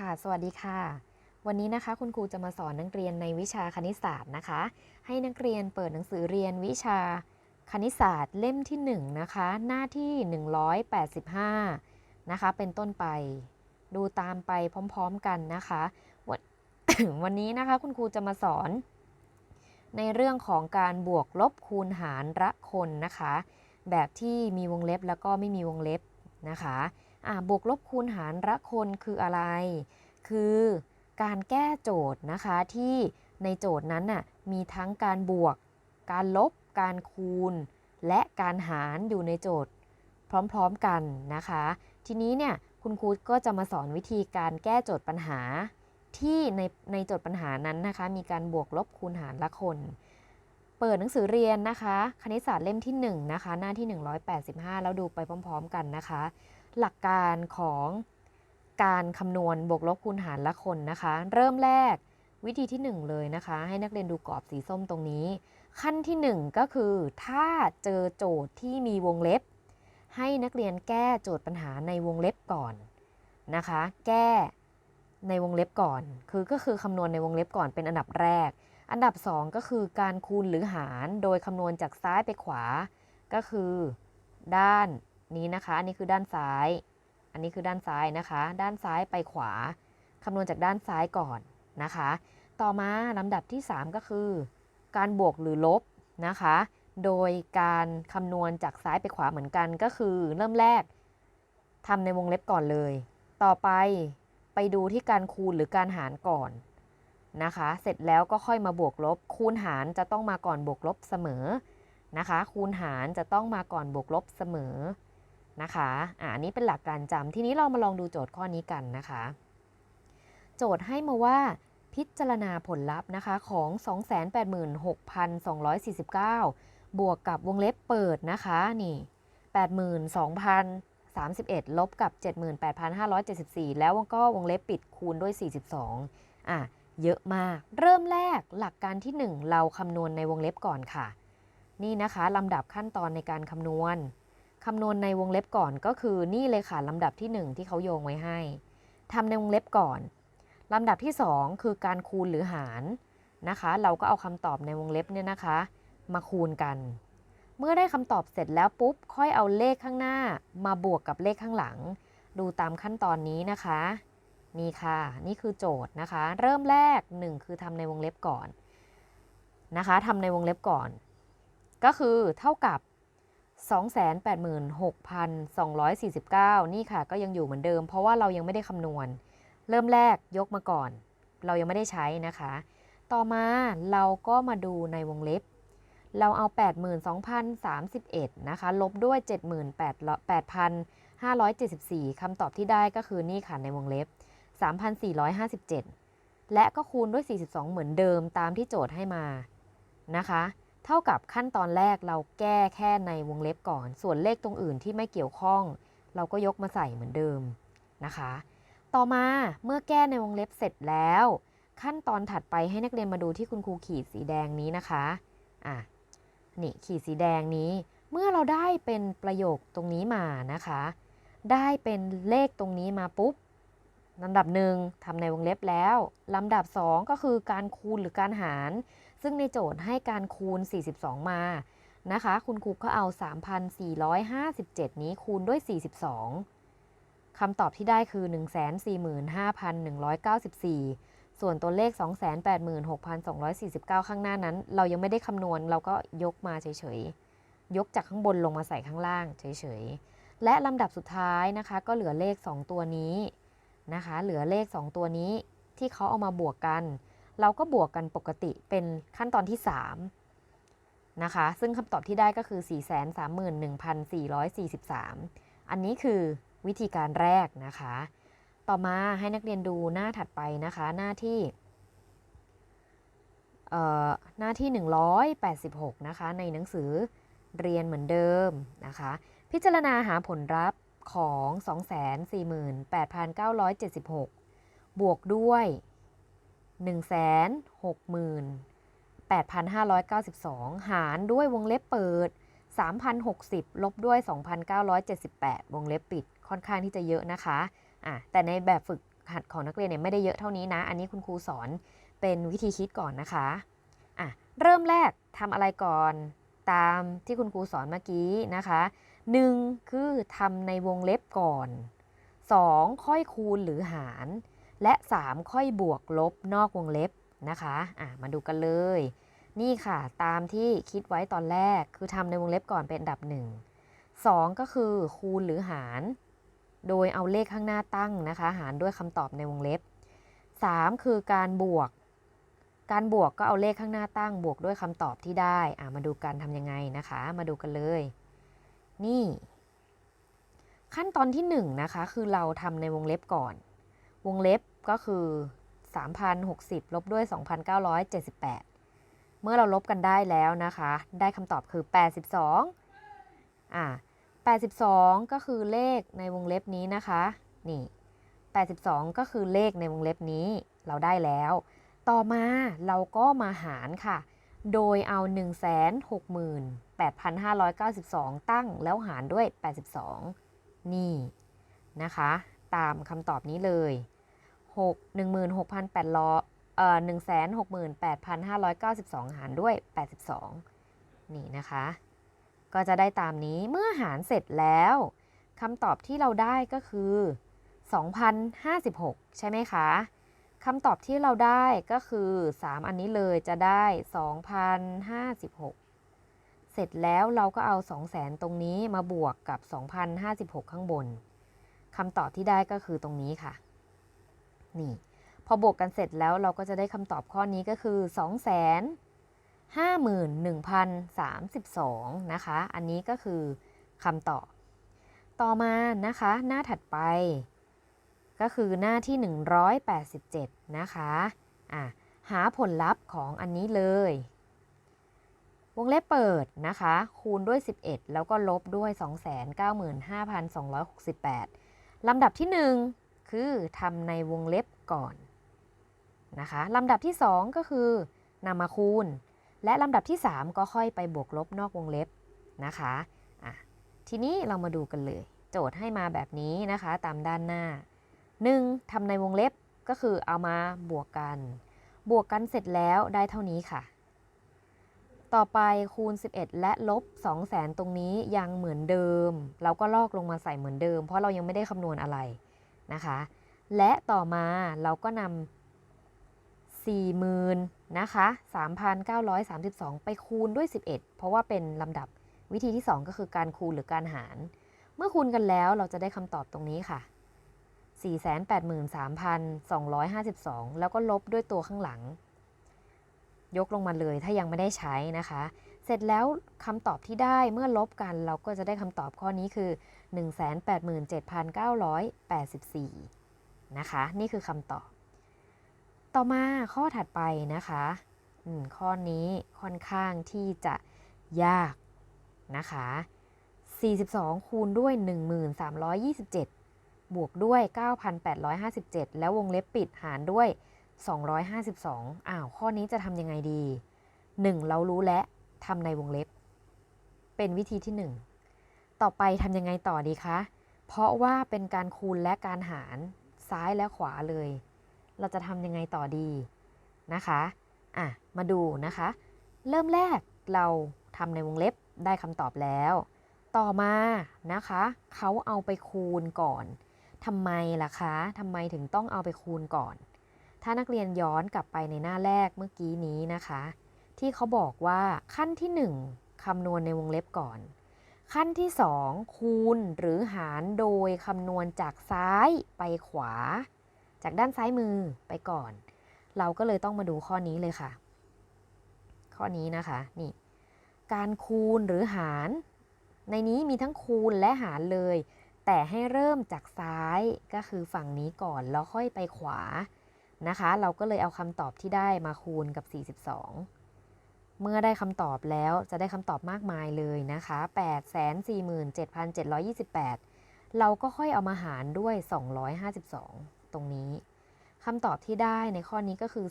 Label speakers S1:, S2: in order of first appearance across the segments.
S1: ค่ะ สวัสดีค่ะ วันนี้นะคะคุณครูจะมาสอนนักเรียนในวิชาคณิตศาสตร์นะคะ ให้นักเรียนเปิดหนังสือเรียนวิชาคณิตศาสตร์เล่มที่1นะคะ หน้าที่ 185 นะคะ เป็นต้นไป ดูตามไปพร้อมๆกันนะคะวันวันนี้นะคะคุณครูจะมาสอน ในเรื่องของการบวกลบคูณหารละคนนะคะ แบบที่มีวงเล็บแล้วก็ไม่มีวงเล็บนะคะะบวกลบคูณหารละคนคืออะไร คือการแก้โจทย์นะคะที่ในโจทย์นั้นน่ะมีทั้งการบวก การลบ การคูณ และการหารอยู่ในโจทย์พร้อมๆกันนะคะ ทีนี้เนี่ยคุณครูก็จะมาสอนวิธีการแก้โจทย์ปัญหา ที่ในในโจทย์ปัญหานั้นนะคะ มีการบวกลบคูณหารละคน เปิดหนังสือเรียนนะคะ คณิตศาสตร์เล่มที่1นะคะหน้าที่ 185 แล้วดูไปพร้อม ๆ กันนะคะ หลักการของ การคำนวณบวกลบคูณหารละคนนะคะ เริ่มแรกวิธีที่ 1 เลยนะคะ ให้นักเรียนดูกรอบสีส้มตรงนี้ ขั้นที่ 1 ก็คือ ถ้าเจอโจทย์ที่มีวงเล็บ ให้นักเรียนแก้โจทย์ปัญหาในวงเล็บก่อนนะคะ แก้ในวงเล็บก่อน คือก็คือคำนวณในวงเล็บก่อนเป็นอันดับแรก อันดับ 2 ก็คือการคูณหรือหาร โดยคำนวณจากซ้ายไปขวา ก็คือ ด้านนี้นะคะ อันนี้คือด้านซ้าย อันนี้คือด้านซ้ายนะคะ ด้านซ้ายไปขวาคำนวณจากด้านซ้ายก่อนนะคะ ต่อมาลำดับที่ 3 ก็คือ การบวกหรือลบนะคะ โดยการคำนวณจากซ้ายไปขวาเหมือนกันก็คือ เริ่มแรกทำในวงเล็บก่อนเลย ต่อไปไปดูที่การคูณหรือการหารก่อนนะคะ เสร็จแล้วก็ค่อยมาบวกลบ คูณหารจะต้องมาก่อนบวกลบเสมอนะคะ คูณหารจะต้องมาก่อนบวกลบเสมอ นะคะอ่านนี้เป็นหลักการจำทีนี้เรามาลองดูโจทย์ข้อนี้กันนะคะ โจทย์ให้มาว่าพิจารณาผลลัพธ์นะคะของ 286,249 บวกกับวงเล็บเปิดนะคะนี่ 82,031 ลบกับ 78,574 แล้วก็วงเล็บปิดคูณด้วย 42อะเยอะมาก เริ่มแรกหลักการที่ 1 เราคำนวณในวงเล็บก่อนค่ะ นี่นะคะลำดับขั้นตอนในการคำนวณ คำนวณในวงเล็บก่อนก็คือนี่เลยค่ะลำดับที่ 1 ที่เขาโยงไว้ให้ทำในวงเล็บก่อนลำดับที่ 2 คือการคูณหรือหารนะคะ เราก็เอาคำตอบในวงเล็บเนี่ยนะคะ มาคูณกัน เมื่อได้คำตอบเสร็จแล้วปุ๊บ ค่อยเอาเลขข้างหน้า มาบวกกับเลขข้างหลัง ดูตามขั้นตอนนี้นะคะ นี่ค่ะ นี่คือโจทย์นะคะ เริ่มแรก 1 คือทำในวงเล็บก่อนนะคะทำในวงเล็บก่อน ก็คือเท่ากับ 286,249 นี่ค่ะก็ยังอยู่เหมือนเดิม เพราะว่าเรายังไม่ได้คำนวณ เริ่มแรกยกมาก่อน เรายังไม่ได้ใช้นะคะ ต่อมาเราก็มาดูในวงเล็บ เราเอา 82,031 นะคะ ลบด้วย 78,574คำตอบที่ได้ก็คือนี่ค่ะในวงเล็บ 3,457 และก็คูณด้วย 42 เหมือนเดิมตามที่โจทย์ให้มานะคะ ท่ากับขั้นตอนแรกเราแก้แค่ในวงเล็บก่อน ส่วนเลขตรงอื่นที่ไม่เกี่ยวข้อง เราก็ยกมาใส่เหมือนเดิมนะคะ ต่อมาเมื่อแก้ในวงเล็บเสร็จแล้ว ขั้นตอนถัดไปให้นักเรียนมาดูที่คุณครูขีดสีแดงนี้นะคะอะนี่ขีดสีแดงนี้ เมื่อเราได้เป็นประโยคตรงนี้มานะคะ ได้เป็นเลขตรงนี้มาปุ๊บลำดับหนึ่งทำในวงเล็บแล้วลำดับ 2 ก็คือการคูณหรือการหาร ซึ่งในโจทย์ให้การคูณ 42 มานะคะ คุณครูก็เอา 3,457 นี้คูณด้วย 42คำตอบที่ได้คือ 145,194 ส่วนตัวเลข 286,249 ข้างหน้านั้น เรายังไม่ได้คำนวณเราก็ยกมาเฉยๆ ยกจากข้างบนลงมาใส่ข้างล่างเฉยๆ และลำดับสุดท้ายนะคะ ก็เหลือเลข 2 ตัวนี้นะคะ เหลือเลข 2 ตัวนี้ที่เขาเอามาบวกกัน เราก็บวกกันปกติเป็นขั้นตอนที่ 3 นะคะ ซึ่งคำตอบที่ได้ก็คือ 431,443 อันนี้คือวิธีการแรกนะคะ ต่อมาให้นักเรียนดูหน้าถัดไปนะคะ หน้าที่หน้าที่ 186 นะคะ ในหนังสือเรียนเหมือนเดิมนะคะ พิจารณาหาผลลัพธ์ของ 248,976 บวกด้วย 168,592 หารด้วยวงเล็บเปิด 3,060 ลบด้วย 2,978 วงเล็บปิด ค่อนข้างที่จะเยอะนะคะอะแต่ในแบบฝึกหัดของนักเรียนเนี่ยไม่ได้เยอะเท่านี้นะ อันนี้คุณครูสอนเป็นวิธีคิดก่อนนะคะอะเริ่มแรกทำอะไรก่อนตามที่คุณครูสอนเมื่อกี้นะคะหนึ่งคือทำในวงเล็บก่อน 2. ค่อยคูณหรือหาร และ 3 ค่อยบวกลบนอกวงเล็บนะคะอะมาดูกันเลย นี่ค่ะตามที่คิดไว้ตอนแรกคือทำในวงเล็บก่อนเป็นอันดับ 1 2 ก็คือคูณหรือหาร โดยเอาเลขข้างหน้าตั้งนะคะ หารด้วยคำตอบในวงเล็บ 3 คือการบวก การบวกก็เอาเลขข้างหน้าตั้ง บวกด้วยคำตอบที่ได้อะมาดูกันทำยังไงนะคะ มาดูกันเลย นี่ขั้นตอนที่1นงนะคะคือเราทำในวงเล็บก่อน วงเล็บ ก็คือ 3,060 ลบด้วย 2,978 เมื่อเราลบกันได้แล้วนะคะ ได้คำตอบคือ 82อ่า82 ก็คือเลขในวงเล็บนี้นะคะ นี่ 82 ก็คือเลขในวงเล็บนี้ เราได้แล้ว ต่อมาเราก็มาหารค่ะ โดยเอา 168,592 ตั้งแล้วหารด้วย 82 นี่นะคะ ตามคำตอบนี้เลย 6 16,800เอ่อ168,592 หารด้วย 82 นี่นะคะ ก็จะได้ตามนี้เมื่อหารเสร็จแล้วคำตอบที่เราได้ก็คือ 2,056 ใช่ไหมคะคำตอบที่เราได้ก็คือ 3 อันนี้เลยจะได้ 2,056 เสร็จแล้วเราก็เอา 200,000 ตรงนี้มาบวกกับ 2,056 ข้างบนคำตอบที่ได้ก็คือตรงนี้ค่ะ นี่พอบวกกันเสร็จแล้วเราก็จะได้คำตอบข้อนี้ก็คือ 2 5 1 0 3 2 นะคะ อันนี้ก็คือคำตอบ ต่อมานะคะ หน้าถัดไป ก็คือหน้าที่ 187 นะคะอะหาผลลัพธ์ของอันนี้เลย วงเล็บเปิดนะคะ คูณด้วย 11 แล้วก็ลบด้วย 295,268ลำดับที่ 1 คือทำในวงเล็บก่อนนะคะลำดับที่ 2 ก็คือนำมาคูณ และลำดับที่ 3 ก็ค่อยไปบวกลบนอกวงเล็บนะคะะทีนี้เรามาดูกันเลย โจทย์ให้มาแบบนี้นะคะตามด้านหน้า 1. ทำในวงเล็บก็คือเอามาบวกกัน บวกกันเสร็จแล้วได้เท่านี้ค่ะ ต่อไปคูณ 11 และลบ 200,000ตรงนี้ยังเหมือนเดิม เราก็ลอกลงมาใส่เหมือนเดิม เพราะเรายังไม่ได้คำนวณอะไร นะคะ และต่อมาเราก็นำ40,000นะคะ3,932 ไปคูณด้วย 11 เพราะว่าเป็นลำดับวิธีที่ 2 ก็คือการคูณหรือการหาร เมื่อคูณกันแล้วเราจะได้คำตอบตรงนี้ค่ะ 483,252 แล้วก็ลบด้วยตัวข้างหลัง ยกลงมาเลยถ้ายังไม่ได้ใช้นะคะ เสร็จแล้วคำตอบที่ได้เมื่อลบกันเราก็จะได้คำตอบข้อนี้คือ 187,984 นะคะ นี่คือคำตอบ ต่อมาข้อถัดไปนะคะข้อนี้ค่อนข้างที่จะยากนะคะ 42 คูณด้วย 1327 บวกด้วย 9,857 แล้ววงเล็บปิดหารด้วย 252 อ้าว ข้อนี้จะทำยังไงดี 1. เรารู้และทำในวงเล็บ เป็นวิธีที่ 1 ต่อไปทำยังไงต่อดีคะ เพราะว่าเป็นการคูณและการหารซ้ายและขวาเลย เราจะทำยังไงต่อดีนะคะอะมาดูนะคะ เริ่มแรกเราทำในวงเล็บได้คำตอบแล้ว ต่อมานะคะ เขาเอาไปคูณก่อนทำไมล่ะคะทำไมถึงต้องเอาไปคูณก่อน ถ้านักเรียนย้อนกลับไปในหน้าแรกเมื่อกี้นี้นะคะ ที่เขาบอกว่าขั้นที่ 1คำนวณในวงเล็บก่อน ขั้นที่ 2 คูณหรือหารโดยคำนวณจากซ้ายไปขวา จากด้านซ้ายมือไปก่อน เราก็เลยต้องมาดูข้อนี้เลยค่ะ ข้อนี้นะคะนี่การคูณหรือหาร ในนี้มีทั้งคูณและหารเลย แต่ให้เริ่มจากซ้ายก็คือฝั่งนี้ก่อนแล้วค่อยไปขวานะคะ เราก็เลยเอาคำตอบที่ได้มาคูณกับ 42 เมื่อได้คำตอบแล้วจะได้คำตอบมากมายเลยนะคะ 847,728 เราก็ค่อยเอามาหารด้วย 252 ตรงนี้คำตอบที่ได้ในข้อนี้ก็คือ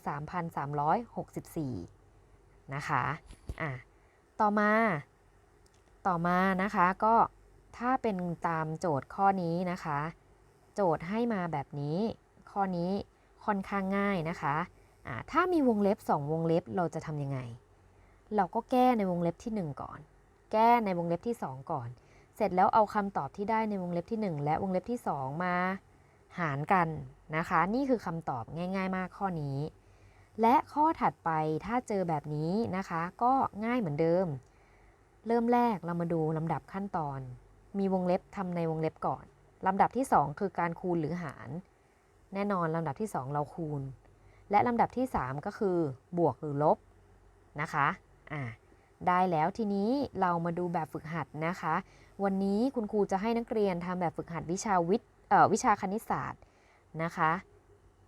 S1: 3,364 นะคะอะต่อมา ต่อมานะคะก็ถ้าเป็นตามโจทย์ข้อนี้นะคะ โจทย์ให้มาแบบนี้ ข้อนี้ค่อนข้างง่ายนะคะอ่าถ้ามีวงเล็บ 2 วงเล็บเราจะทำยังไง เราก็แก้ในวงเล็บที่ 1 ก่อน แก้ในวงเล็บที่ 2 ก่อน เสร็จแล้วเอาคำตอบที่ได้ในวงเล็บที่ 1 และวงเล็บที่ 2 มาหารกันนะคะ นี่คือคำตอบง่าย ๆ มากข้อนี้ และข้อถัดไปถ้าเจอแบบนี้นะคะ ก็ง่ายเหมือนเดิม เริ่มแรกเรามาดูลำดับขั้นตอน มีวงเล็บทำในวงเล็บก่อนลำดับที่ 2 คือการคูณหรือหาร แน่นอนลำดับที่ 2 เราคูณ และลำดับที่ 3 ก็คือบวกหรือลบนะคะ อ่าได้แล้วทีนี้เรามาดูแบบฝึกหัดนะคะ วันนี้คุณครูจะให้นักเรียนทำแบบฝึกหัดวิชาวิทย์วิชาคณิตศาสตร์นะคะ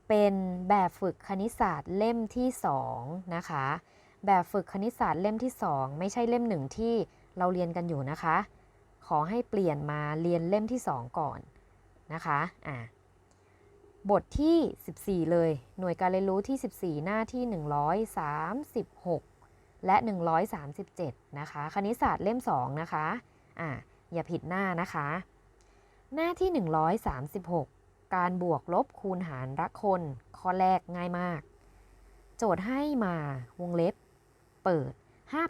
S1: เป็นแบบฝึกคณิตศาสตร์เล่มที่2นะคะ แบบฝึกคณิตศาสตร์เล่มที่ 2 ไม่ใช่เล่มหนึ่งที่เราเรียนกันอยู่นะคะ ขอให้เปลี่ยนมาเรียนเล่มที่ 2 ก่อนนะคะอะบทที่ 14 เลย หน่วยการเรียนรู้ที่ 14 หน้าที่ 136 และ 137 นะคะ คณิตศาสตร์เล่ม 2 นะคะ อะอย่าผิดหน้านะคะ หน้าที่ 136 การบวกลบคูณหารรักคน ข้อแรกง่ายมาก โจทย์ให้มาวงเล็บ เปิด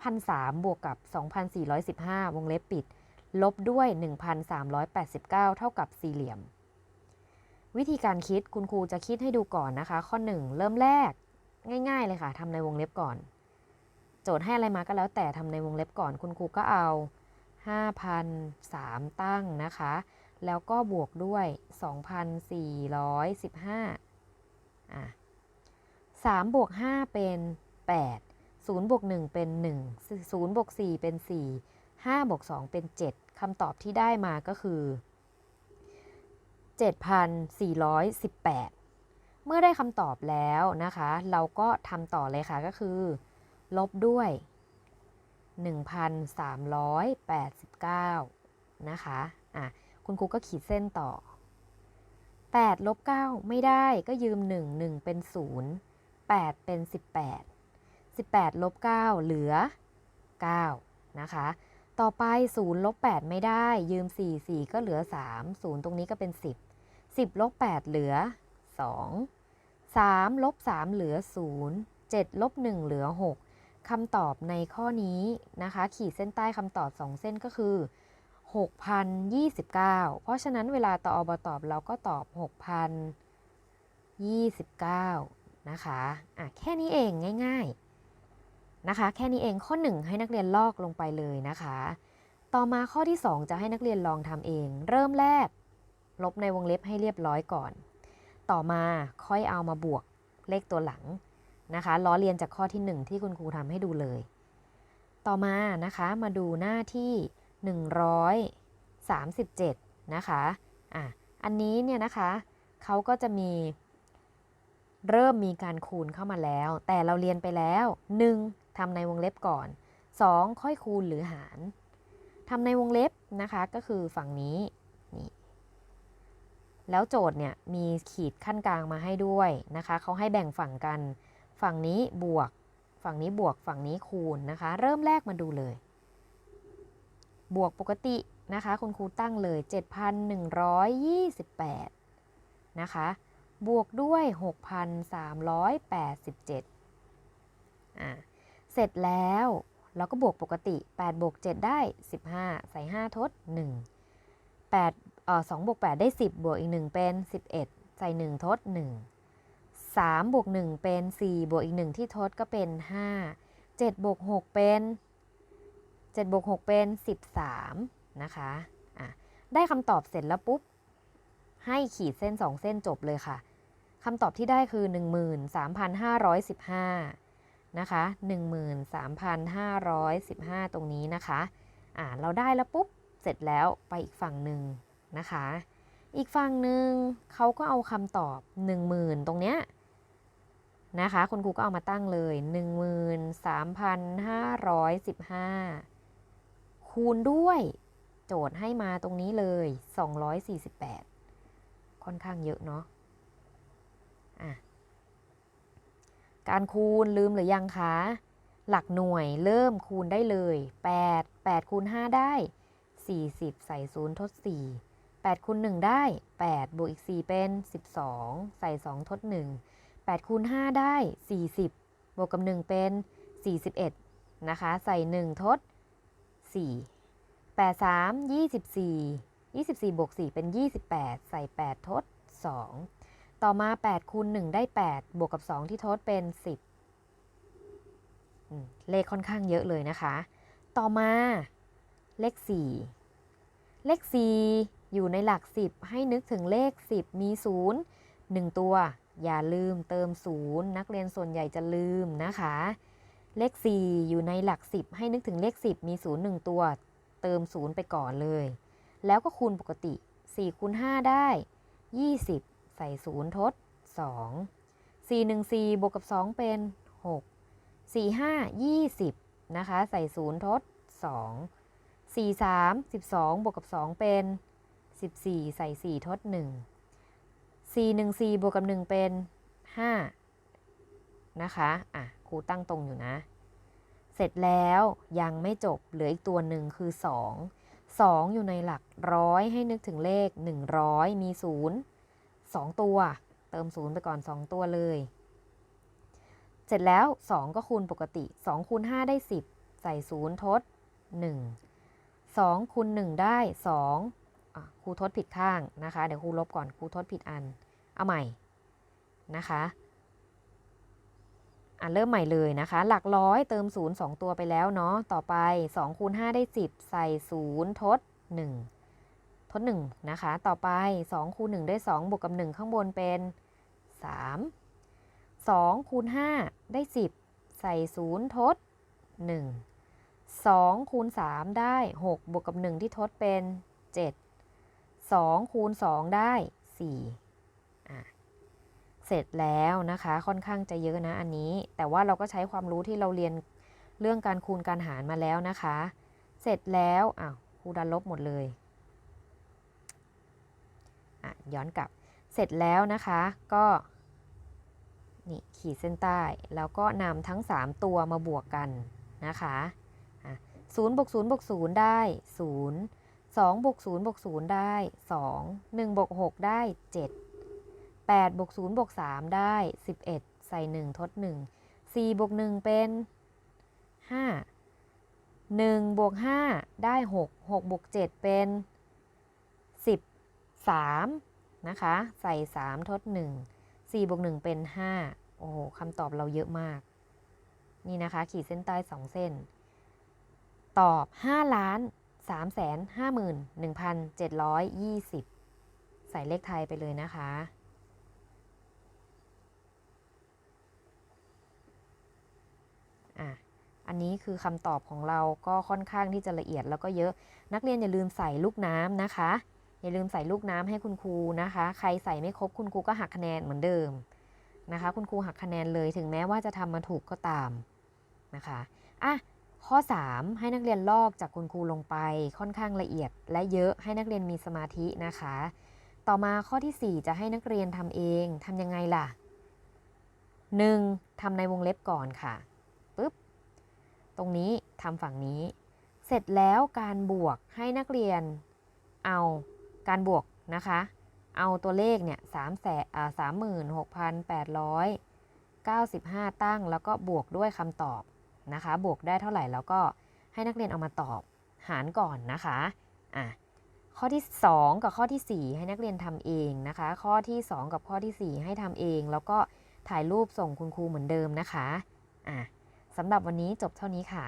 S1: 5,003บวกกับ 2,415 วงเล็บปิด ลบด้วย 1,389 เท่ากับสี่เหลี่ยม วิธีการคิดคุณครูจะคิดให้ดูก่อนนะคะ ข้อ 1 เริ่มแรก ง่าย ๆ เลยค่ะทำในวงเล็บก่อน โจทย์ให้อะไรมาก็แล้วแต่ทำในวงเล็บก่อนคุณครูก็เอา 5,003 ตั้งนะคะ แล้วก็บวกด้วย 2,415อะ3บวก5เป็น 8 0บวก1เป็น 1 0บวก4เป็น 4 5บวก2เป็น 7คำตอบที่ได้มาก็คือ 7,418 เมื่อได้คำตอบแล้วนะคะ เราก็ทำต่อเลยค่ะก็คือ ลบด้วย 1,389 นะคะอะคุณครูก็ขีดเส้นต่อ 8 ลบ 9 ไม่ได้ก็ยืม 1 1 เป็น 0 8 เป็น 18 18 ลบ 9 เหลือ 9 นะคะ ต่อไป 0 ลบ 8 ไม่ได้ ยืม 4 4 ก็เหลือ 3 0 ตรงนี้ก็เป็น 10 10 ลบ 8 เหลือ 2 3 ลบ 3 เหลือ 0 7 ลบ 1 เหลือ 6 คำตอบในข้อนี้นะคะ ขีดเส้นใต้คำตอบ 2 เส้นก็คือ 6,029 เพราะฉะนั้นเวลาตออบตอบเราก็ตอบ 6,029 นะคะอะแค่นี้เองง่ายๆนะคะ แค่นี้เองข้อ 1 ให้นักเรียนลอกลงไปเลยนะคะ ต่อมาข้อที่ 2 จะให้นักเรียนลองทำเอง เริ่มแรก ลบในวงเล็บให้เรียบร้อยก่อน ต่อมาค่อยเอามาบวกเลขตัวหลัง นะคะล้อเลียนจากข้อที่ 1 ที่คุณครูทำให้ดูเลย ต่อมานะคะมาดูหน้าที่ 137 นะคะอะอันนี้เนี่ยนะคะเขาก็จะมี เริ่มมีการคูณเข้ามาแล้ว แต่เราเรียนไปแล้ว 1. ทำในวงเล็บก่อน 2. ค่อยคูณหรือหารทำในวงเล็บนะคะก็คือฝั่งนี้นี่แล้วโจทย์เนี่ยมีขีดขั้นกลางมาให้ด้วยนะคะเขาให้แบ่งฝั่งกัน ฝั่งนี้บวก ฝั่งนี้บวก ฝั่งนี้คูณนะคะ เริ่มแรกมาดูเลย บวกปกตินะคะ คุณครูตั้งเลย 7,128 นะคะ บวกด้วย 6,387อ่าเสร็จแล้วเราก็บวกปกติ 8 บวก 7 ได้ 15 ใส่ 5 ทด 1 8เอ่อ2บวก 8 ได้ 10 บวกอีก 1 เป็น 11 ใส่ 1 ทด 1 3บวก1เป็น 4 บวกอีก 1 ที่ทดก็เป็น 5 7บวก6เป็น7บวก6เป็น 13 นะคะอะได้คำตอบเสร็จแล้วปุ๊บ ให้ขีดเส้น 2 เส้นจบเลยค่ะคำตอบที่ได้คือ 13,515 นะคะ 13,515 ตรงนี้นะคะ อ่า เราได้แล้วปุ๊บ เสร็จแล้วไปอีกฝั่งหนึ่งนะคะ อีกฝั่งหนึ่งเขาก็เอาคำตอบ 10,000 ตรงเนี้ย นะคะ คุณครูก็เอามาตั้งเลย 13,515 คูณด้วยโจทย์ให้มาตรงนี้เลย 248 ค่อนข้างเยอะเนาะะการคูณลืมหรือยังคะ หลักหน่วยเริ่มคูณได้เลย 8 8คูณ5ได้ 40 ใส่0ทด 4 8คูณ1ได้ 8 บวกอีก 4 เป็น 12 ใส่ 2 ทด 1 8คูณ5ได้ 40 บวกกับ 1 เป็น 41 นะคะ ใส่ 1 ทด 4 8 3 24 24 บวก 4 เป็น 28 ใส่ 8 ทด 2 ต่อมา 8คูณ1ได้ 8 บวกกับ 2 ที่ทดเป็น 10 เลขค่อนข้างเยอะเลยนะคะ ต่อมาเลข 4 เลข 4 อยู่ในหลัก 10 ให้นึกถึงเลข 10 มี 0 1 ตัว อย่าลืมเติม0นักเรียนส่วนใหญ่จะลืมนะคะ เลข 4 อยู่ในหลัก 10 ให้นึกถึงเลข 10 มี0 1ตัว เติม0ไปก่อนเลย แล้วก็คูณปกติ4คูณ5ได้ 20 ใส่0ทด 2 4 1 4บวกกับ 2 เป็น 6 4 5 20 นะคะ ใส่0ทด 2 4 3 12 บวกกับ 2 เป็น 14 ใส่ 4 ทด 1 4 1 4 บวกกับ 1 เป็น 5 นะคะ อะ ครูตั้งตรงอยู่นะ เสร็จแล้วยังไม่จบ เหลืออีกตัวหนึ่งคือ 2 2 อยู่ในหลักร้อยให้นึกถึงเลข 100 มี 0 2 ตัว เติม 0 ไปก่อน 2 ตัวเลย เสร็จแล้ว 2 ก็คูณปกติ 2 คูณ 5 ได้ 10 ใส่ 0 ทด 1 2คูณ1ได้2อะ ครูทดผิดข้างนะคะ เดี๋ยวครูลบก่อนครูทดผิดอัน เอาใหม่นะคะอะเริ่มใหม่เลยนะคะ หลักร้อยเติม 0 2 ตัวไปแล้วเนาะ ต่อไป2คูณ5ได้ 10 ใส่ 0 ทด 1 ทด 1 นะคะ ต่อไป2คูณ1ได้ 2 บวกกับ 1 ข้างบนเป็น 3 2คูณ5ได้ 10 ใส่ 0 ทด 1 2คูณ3ได้ 6 บวกกับ 1 ที่ทดเป็น 7 2 คูณ 2 ได้4อะเสร็จแล้วนะคะค่อนข้างจะเยอะนะอันนี้ แต่ว่าเราก็ใช้ความรู้ที่เราเรียนเรื่องการคูณการหารมาแล้วนะคะ เสร็จแล้วอ้าวครูดันลบหมดเลยอะย้อนกลับเสร็จแล้วนะคะก็นี่ขีดเส้นใต้ แล้วก็นำทั้ง 3 ตัวมาบวกกันนะคะอะศูนย์บวกศูนย์บวกศูนย์ได้ศูนย์ สองบวกศูนย์บวกศูนย์ได้สองหนึ่งบวกหกได้เจ็ด8บวก0บวก3ได้ 11 ใส่ 1 ทด 1 4บวก1เป็น 5 1บวก5ได้ 6 6บวก7เป็น 13 นะคะ ใส่ 3 ทด 1 4บวก1เป็น 5 โอ้โหคำตอบเราเยอะมาก นี่นะคะ ขีดเส้นใต้ 2 เส้น ตอบ 5 ล้าน 3แสน51,720 ใส่เลขไทยไปเลยนะคะ อะ อันนี้คือคำตอบของเราก็ค่อนข้างที่จะละเอียดแล้วก็เยอะ นักเรียนอย่าลืมใส่ลูกน้ำนะคะ อย่าลืมใส่ลูกน้ำให้คุณครูนะคะ ใครใส่ไม่ครบคุณครูก็หักคะแนนเหมือนเดิมนะคะ คุณครูหักคะแนนเลยถึงแม้ว่าจะทำมาถูกก็ตามนะคะ อะ ข้อ 3 ให้นักเรียนลอกจากคุณครูลงไปค่อนข้างละเอียด และเยอะให้นักเรียนมีสมาธินะคะ ต่อมาข้อที่ 4 จะให้นักเรียนทำเองทำยังไงล่ะ 1. ทำในวงเล็บก่อนค่ะปึ๊บตรงนี้ทำฝั่งนี้ เสร็จแล้วการบวกให้นักเรียนเอาการบวกนะคะ เอาตัวเลขเนี่ยสามแสนสามหมื่นหกพันแปดร้อยเก้าสิบห้าตั้งแล้วก็บวกด้วยคำตอบ นะคะ บวกได้เท่าไหร่แล้วก็ให้นักเรียนเอามาตอบหารก่อนนะคะอะข้อที่ 2 กับข้อที่ 4 ให้นักเรียนทำเองนะคะ ข้อที่ 2 กับข้อที่ 4 ให้ทำเอง แล้วก็ถ่ายรูปส่งคุณครูเหมือนเดิมนะคะอะสำหรับวันนี้จบเท่านี้ค่ะ